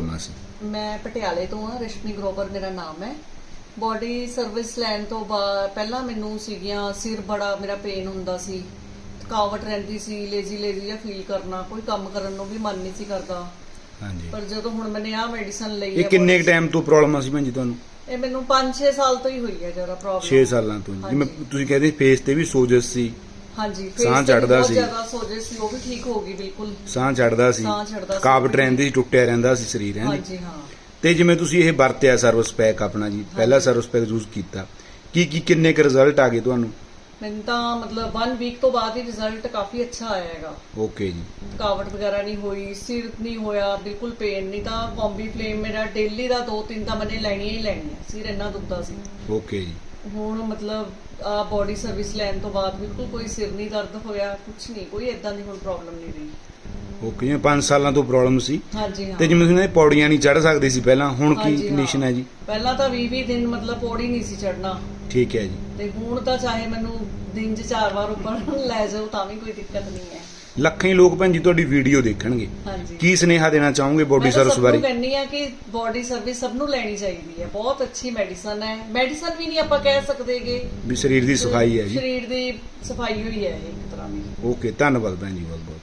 Problem ਸੀ। ਮੈਂ ਪਟਿਆਲੇ ਤੋਂ ਹਾਂ ਰਸ਼ਮੀ ਗਰੋਵਰ ਮੇਰਾ ਨਾਮ ਹੈ। ਬਾਡੀ ਸਰਵਿਸ ਲੈਣ ਤੋਂ ਬਾਅਦ ਪਹਿਲਾਂ ਮੈਨੂੰ ਸੀਗੀਆਂ ਸਿਰ ਬੜਾ ਮੇਰਾ ਪੇਨ ਹੁੰਦਾ ਸੀ। ਥਕਾਵਟ ਰਹਿੰਦੀ ਸੀ ਲੇਜ਼ੀ ਲੇਜ਼ੀ ਜਿਹਾ ਫੀਲ ਕਰਨਾ ਕੋਈ ਕੰਮ ਕਰਨ ਨੂੰ ਵੀ ਮਨ ਨਹੀਂ ਸੀ ਕਰਦਾ। ਹਾਂਜੀ। ਪਰ ਜਦੋਂ ਹੁਣ ਮੈਨੇ ਆਹ ਮੈਡੀਸਨ ਲਈ ਇਹ ਕਿੰਨੇ body- ਟਾਈਮ ਤੋਂ ਪ੍ਰੋਬਲਮ ਸੀ ਭੈਣ ਜੀ ਤੁਹਾਨੂੰ? ਇਹ ਮੈਨੂੰ 5-6 ਸਾਲ ਤੋਂ ਹੀ ਹੋਈ ਹੈ ਜਰਾ ਪ੍ਰੋਬਲਮ 6 ਸਾਲਾਂ ਤੋਂ ਜਿਵੇਂ। ਤੁਸੀਂ ਕਹਿੰਦੇ ਫੇਸ ਤੇ ਵੀ ਸੋਜਸ ਸੀ। ਹਾਂਜੀ ਸਾਹ ਬਹੁਤ ਸੀ। ਜ਼ਿਆਦਾ ਸੋਜੇ ਸੀ ਉਹ ਵੀ ਠੀਕ ਹੋ ਗਈ ਬਿਲਕੁਲ। ਸਾਹ ਚੜਦਾ ਸੀ। ਸਾਹ ਸੀ। ਥਕਾਵਟ ਰਹਿੰਦੀ ਸੀ ਟੁੱਟਿਆ ਰਹਿੰਦਾ ਸੀ ਸਰੀਰ ਹੈ ਹਾਂਜੀ ਹਾਂ। ਤੇ ਜਿਵੇਂ ਤੁਸੀਂ ਇਹ ਵਰਤਿਆ ਸਰਵਿਸ ਪੈਕ ਆਪਣਾ ਜੀ ਪਹਿਲਾ ਸਰਵਿਸ ਪੈਕ ਯੂਜ਼ ਕੀਤਾ ਕੀ ਕੀ ਕਿੰਨੇ ਕੁ ਰਿਜ਼ਲਟ ਆ ਗਏ ਤੁਹਾਨੂੰ? ਮੈਨੂੰ ਤਾਂ ਮਤਲਬ 1 ਵੀਕ ਤੋਂ ਬਾਅਦ ਹੀ ਰਿਜ਼ਲਟ ਕਾਫੀ ਅੱਛਾ ਆਇਆ ਹੈਗਾ। ਓਕੇ ਜੀ। ਥਕਾਵਟ ਵਗੈਰਾ ਨਹੀਂ ਹੋਈ ਸਿਰ ਨਹੀਂ ਹੋਇਆ ਬਿਲਕੁਲ ਪੇਨ ਨਹੀਂ ਤਾਂ ਕੰਬੀ ਫਲੇਮ ਮੇਰਾ ਡੇਲੀ ਦਾ ਦੋ ਤਿੰਨ ਤਾਂ ਮੈਨੇ ਲੈਣੀਆਂ ਹੀ ਲੈਣੀਆਂ ਸਿਰ ਇੰਨਾ ਦੁਖਦਾ ਸੀ। ਓਕੇ ਜੀ। ਹੁਣ ਮਤਲਬ ਆ ਬੋਡੀ ਸਰਵਿਸ ਲੈਣ ਤੋਂ ਬਾਅਦ ਬਿਲਕੁਲ ਕੋਈ ਸਿਰ ਨਹੀਂ ਦਰਦ ਹੋਇਆ ਕੁਝ ਨਹੀਂ ਕੋਈ ਇਦਾਂ ਦੀ ਹੁਣ ਪ੍ਰੋਬਲਮ ਨਹੀਂ ਰਹੀ। ਓਕੇ ਜਿਵੇਂ 5 ਸਾਲਾਂ ਤੋਂ ਪ੍ਰੋਬਲਮ ਸੀ। ਹਾਂਜੀ ਹਾਂ ਤੇ ਜਿਵੇਂ ਤੁਸੀਂ ਨੇ ਪੌੜੀਆਂ ਨਹੀਂ ਚੜ ਸਕਦੇ ਸੀ ਪਹਿਲਾਂ ਹੁਣ ਕੀ ਹਾਂਜੀ, ਹਾਂ। ਕੰਡੀਸ਼ਨ ਹੈ ਜੀ? ਪਹਿਲਾਂ ਤਾਂ 20 20 ਦਿਨ ਮਤਲਬ ਪੌੜੀ ਨਹੀਂ ਸੀ ਚੜਨਾ ਠੀਕ ਹੈ ਜੀ। ਤੇ ਹੁਣ ਤਾਂ ਚਾਹੇ ਮੈਨੂੰ ਦਿਨ 'ਚ ਚਾਰ ਵਾਰ ਉੱਪਰ ਲੈ ਜਾਓ ਤਾਂ ਵੀ ਕੋਈ ਦਿੱਕਤ ਨਹੀਂ ਹੈ। ਲੱਖਾਂ ਹੀ ਲੋਕ ਭੈਣ ਜੀ ਤੁਹਾਡੀ ਵੀਡੀਓ ਦੇਖਣਗੇ। ਹਾਂਜੀ। ਕੀ ਸੁਨੇਹਾ ਦੇਣਾ ਚਾਹੋਗੇ ਬੋਡੀ ਮੈਂ ਸਰਵਿਸ ਬਾਰੇ? ਕਹਿੰਨੀ ਆ ਕਿ ਬੋਡੀ ਸਰਵਿਸ ਸਭ ਨੂੰ ਲੈਣੀ ਚਾਹੀਦੀ ਹੈ। ਬਹੁਤ ਅੱਛੀ ਮੈਡੀਸਨ ਹੈ। ਮੈਡੀਸਨ ਵੀ ਨਹੀਂ ਆਪਾਂ ਕਹਿ ਸਕਦੇਗੇ। ਵੀ ਸਰੀਰ ਦੀ ਸਫ਼ਾਈ ਹੈ ਜੀ। ਸਰੀਰ ਦੀ ਸਫ਼ਾਈ ਹੋਈ ਹੈ ਇੱਕ ਤਰ੍ਹਾਂ ਦੀ। ਓਕੇ ਧੰਨਵਾਦ ਭੈਣ ਜੀ ਬਹੁਤ ਬਹੁਤ